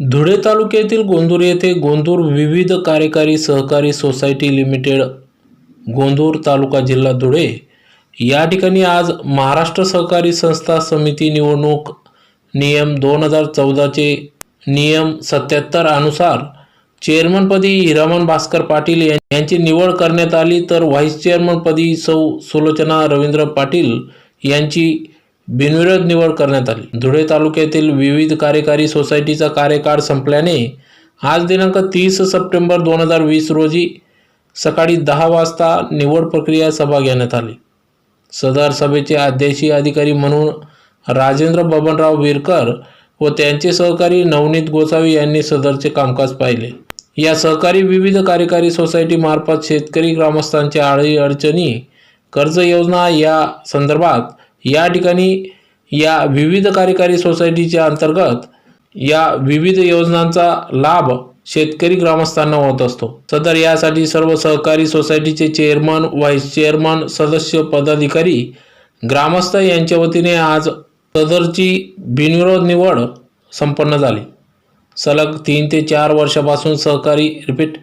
धुळे तालुक्यातील गोंदूर येथे गोंदूर विविध कार्यकारी सहकारी सोसायटी लिमिटेड गोंदूर तालुका जिल्हा धुळे. या ठिकाणी आज महाराष्ट्र सहकारी संस्था समिती निवडणूक नियम दोन हजार चौदाचे नियम सत्याहत्तर अनुसार चेअरमनपदी हिरामन भास्कर पाटील यां- यांची निवड करण्यात आली. तर व्हाईस चेअरमनपदी सौ सुलोचना रवींद्र पाटील यांची बिनविरोध निवड करण्यात आली. धुळे तालुक्यातील विविध कार्यकारी सोसायटीचा कार्यकाळ संपल्याने आज दिनांक तीस सप्टेंबर दोन हजार वीस रोजी सकाळी दहा वाजता निवड प्रक्रिया सभा घेण्यात आली. सदर सभेचे अध्यक्षीय अधिकारी म्हणून राजेंद्र बबनराव विरकर व त्यांचे सहकारी नवनीत गोसावी यांनी सदरचे कामकाज पाहिले. या सहकारी विविध कार्यकारी सोसायटीमार्फत शेतकरी ग्रामस्थांच्या आळी अडचणी कर्ज योजना या संदर्भात या ठिकाणी या विविध कार्यकारी सोसायटीच्या अंतर्गत या विविध योजनांचा लाभ शेतकरी ग्रामस्थांना होत असतो. सदर यासाठी सर्व सहकारी सोसायटीचे चेअरमन व्हाईस चेअरमन सदस्य पदाधिकारी ग्रामस्थ यांच्या वतीने आज सदरची बिनविरोध निवड संपन्न झाली. सलग तीन ते चार वर्षापासून सहकारी रिपीट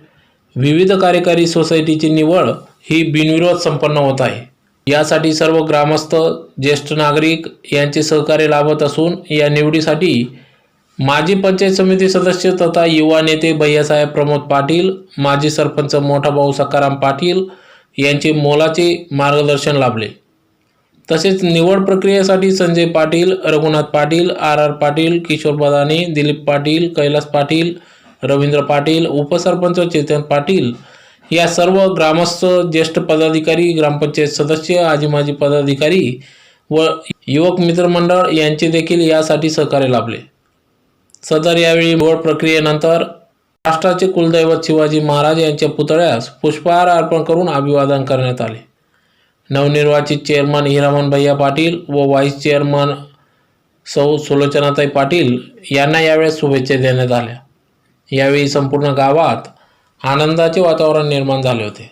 विविध कार्यकारी सोसायटीची निवड ही बिनविरोध संपन्न होत आहे. यासाठी सर्व ग्रामस्थ ज्येष्ठ नागरिक यांचे सहकार्य लाभत असून या निवडीसाठी माजी पंचायत समिती सदस्य तथा युवा नेते भैयासाहेब प्रमोद पाटील माजी सरपंच मोठा भाऊ सकाराम पाटील यांचे मोलाचे मार्गदर्शन लाभले. तसेच निवड प्रक्रियेसाठी संजय पाटील रघुनाथ पाटील आर आर पाटील किशोर बदाने दिलीप पाटील कैलास पाटील रवींद्र पाटील उपसरपंच चेतन पाटील या सर्व ग्रामस्थ ज्येष्ठ पदाधिकारी ग्रामपंचायत सदस्य आजी माजी पदाधिकारी व युवक मित्रमंडळ यांचे देखील यासाठी सहकार्य लाभले. सदर यावेळी निवड प्रक्रियेनंतर राष्ट्राचे कुलदैवत शिवाजी महाराज यांच्या पुतळ्यास पुष्पहार अर्पण करून अभिवादन करण्यात आले. नवनिर्वाचित चेअरमन हिरामन भैया पाटील व व्हाईस चेअरमन सौ सुलोचनाताई पाटील यांना यावेळेस शुभेच्छा देण्यात आल्या. यावेळी संपूर्ण गावात आनंदाचे वातावरण निर्माण झाले होते.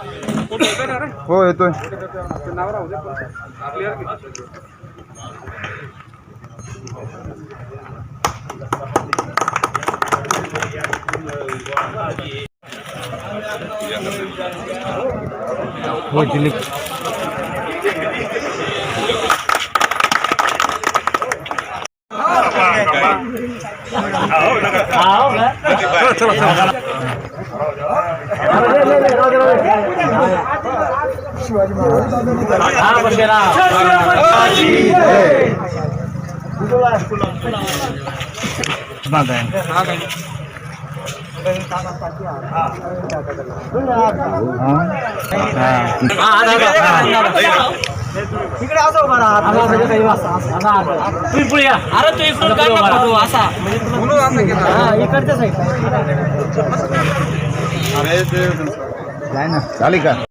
हो येतोय हो दिलीप जाय ना ते ना त्या भेटायला. मास्क मागे का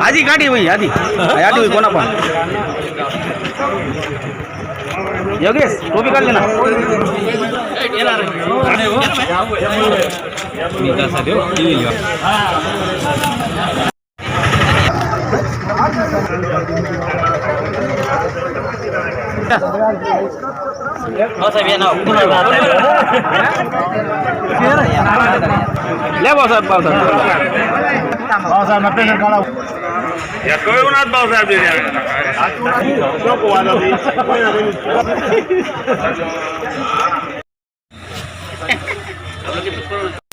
આજી ગાડી ભાઈ આજી આજી ભાઈ કોના પણ યોગેશ ટોપી કાઢ લેના Yeah. पावसात या कळवणात भाऊसाहेब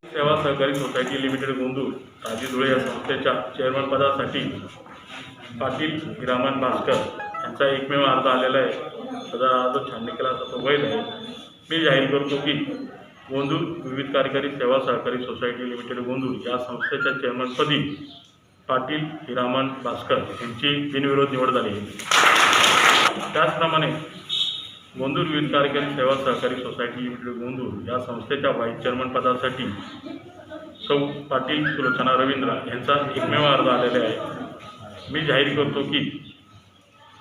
सेवा सहकारी सोसायटी लिमिटेड गोंदूर ताजी धुळे या संस्थेच्या चेअरमन पदासाठी पाटील हिरामन भास्कर यांचा एकमेव अर्ज आलेला आहे. त्याचा अर्ज छाननी केला असा तो वैध आहे. मी जाहीर करतो की गोंदूर विविध कार्यकारी सेवा सहकारी सोसायटी लिमिटेड गोंदूर या संस्थेच्या चेअरमनपदी पाटील हिरामन भास्कर यांची बिनविरोध निवड झाली आहे. त्याचप्रमाणे गोंदूर विविध कार्यकारी सेवा सहकारी सोसायटी लिमिटेड गोंदूर या संस्थेच्या व्हाईस चेअरमन पदासाठी सौ पाटील सुलोचना रवींद्र यांचा एकमेव अर्ज आलेला आहे. मी जाहीर करतो की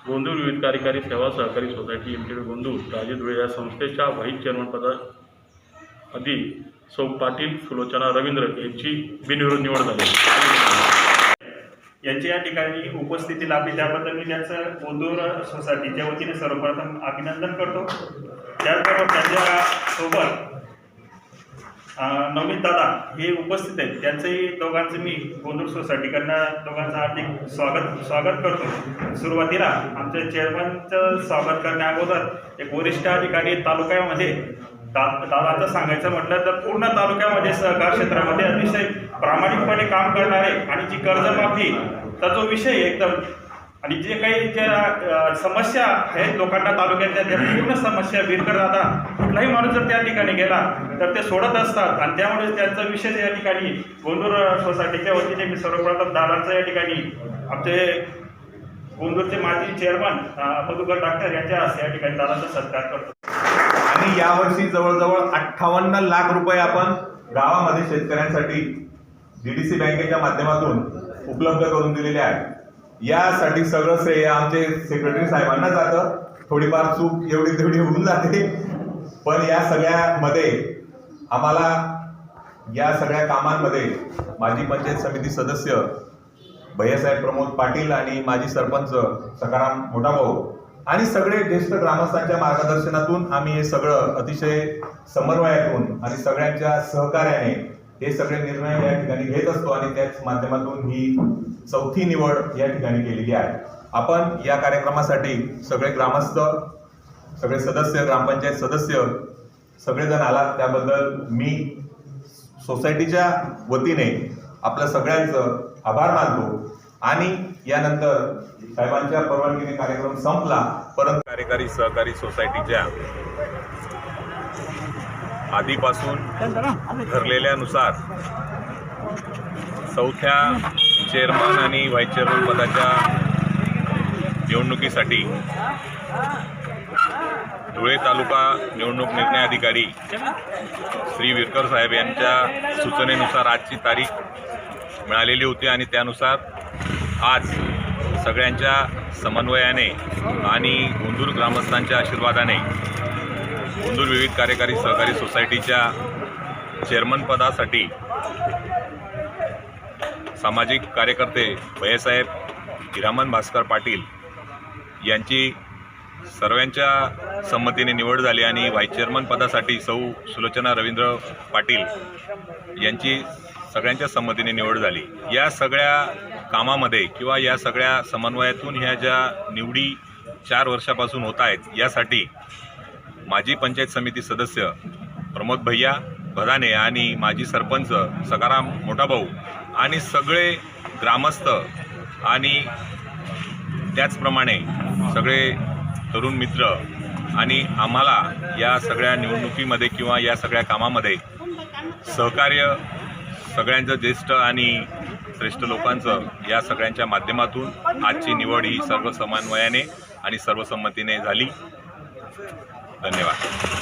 गोंदूर विविध कार्यकारी सेवा सहकारी सोसायटी लिमिटेड गोंदूर राजे धुळे या संस्थेच्या व्हाईस चेअरमनपदा आधी सौ पाटील सुलोचना रवींद्र यांची बिनविरोध निवड झाली. यांच्या यांची या ठिकाणी उपस्थिती लाभली. त्याबद्दल मी त्यांचं गोंदूर सोसायटीच्या वतीने सर्वप्रथम अभिनंदन करतो. त्याचबरोबर त्यांच्या नवीन दादा हे उपस्थित आहेत. त्यांचंही दोघांचं मी गोंदूर सोसायटीकडनं दोघांचं हार्दिक स्वागत स्वागत करतो. सुरुवातीला आमच्या चेअरमनचं स्वागत करण्या अगोदर एक वरिष्ठ अधिकारी तालुक्यामध्ये दा दादाचं सांगायचं म्हटलं तर पूर्ण तालुक्यामध्ये सहकार क्षेत्रामध्ये अतिशय प्रामाणिकपणे काम करणारे आणि जी कर्जमाफी तर जो विषय एकदम आणि जे काही ज्या समस्या आहेत लोकांना तालुक्यातल्या त्या पूर्ण समस्या बीडकर दादा कुठलाही माणूस जर त्या ठिकाणी गेला तर ते सोडत असतात. आणि त्यामुळे त्यांचा विशेष या ठिकाणी गोंदूर सोसायटीच्या वतीने मी सर्वप्रथम दादांचं या ठिकाणी आमचे गोंदूरचे माजी चेअरमन मधुकर डॉक्टर यांच्या या ठिकाणी दादाचा सत्कार करतो. आणि यावर्षी जवळजवळ अठ्ठावन्न लाख रुपये आपण गावामध्ये शेतकऱ्यांसाठी डीडीसी बँकेच्या माध्यमातून उपलब्ध करून दिलेले आहे यासाठी सगळं श्रेय आमचे सेक्रेटरी साहेबांना जातं. थोडीफार चूक एवढी तेवढी होऊन जाते. पण या सगळ्यामध्ये आम्हाला या सगळ्या कामांमध्ये माजी पंचायत समिती सदस्य भैयासाहेब प्रमोद पाटील आणि माजी सरपंच सकाराम मोठाभाऊ आणि सगळे ज्येष्ठ ग्रामस्थांच्या मार्गदर्शनातून आम्ही हे सगळं अतिशय समन्वयातून आणि सगळ्यांच्या सहकार्याने हे सगळे निर्णय या ठिकाणी घेत असतो आणि त्याच माध्यमातून ही चौथी निवड या ठिकाणी केलेली आहे. आपण या कार्यक्रमासाठी सगळे ग्रामस्थ सगळे सदस्य ग्रामपंचायत सदस्य सगळेजण आलात. त्याबद्दल मी सोसायटीच्या वतीने आपल्या सगळ्यांचं आभार मानतो. आणि यानंतर साहेबांच्या परवानगीने कार्यक्रम संपला. परंतु कार्यकारी सहकारी सोसायटीच्या आधीपासून ठरलेल्यानुसार चौथ्या चेअरमन आणि व्हाईस चेअरमन पदाच्या निवडणुकीसाठी धुळे तालुका निवडणूक निर्णय अधिकारी श्री विरकर साहेब यांच्या सूचनेनुसार आजची तारीख मिळालेली होती आणि त्यानुसार आज सगळ्यांच्या समन्वयाने आणि गोंदूर ग्रामस्थांच्या आशीर्वादाने गोंदूर विविध कार्यकारी सहकारी सोसायटीच्या चेअरमनपदासाठी सामाजिक कार्यकर्ते भैयासाहेब हिरामन भास्कर पाटील यांची सर्वांच्या संमतीने निवड झाली आणि व्हाईस चेअरमन पदासाठी सौ सुलोचना रवींद्र पाटील यांची सगळ्यांच्या संमतीने निवड झाली. या सगळ्या कामामध्ये किंवा या सगळ्या समन्वयातून ह्या ज्या निवडी चार वर्षापासून होत आहेत यासाठी माजी पंचायत समिती सदस्य प्रमोद भैया भदाने आणि माजी सरपंच सकाराम मोठाभाऊ आणि सगळे ग्रामस्थ आणि त्याचप्रमाणे सगळे तरुण मित्र आणि आम्हाला या सगळ्या निवडणुकीमध्ये किंवा या सगळ्या कामामध्ये सहकार्य सगळ्यांचं ज्येष्ठ आणि श्रेष्ठ लोकांचं या सगळ्यांच्या माध्यमातून आजची निवड ही सर्व समन्वयाने आणि सर्वसंमतीने झाली. धन्यवाद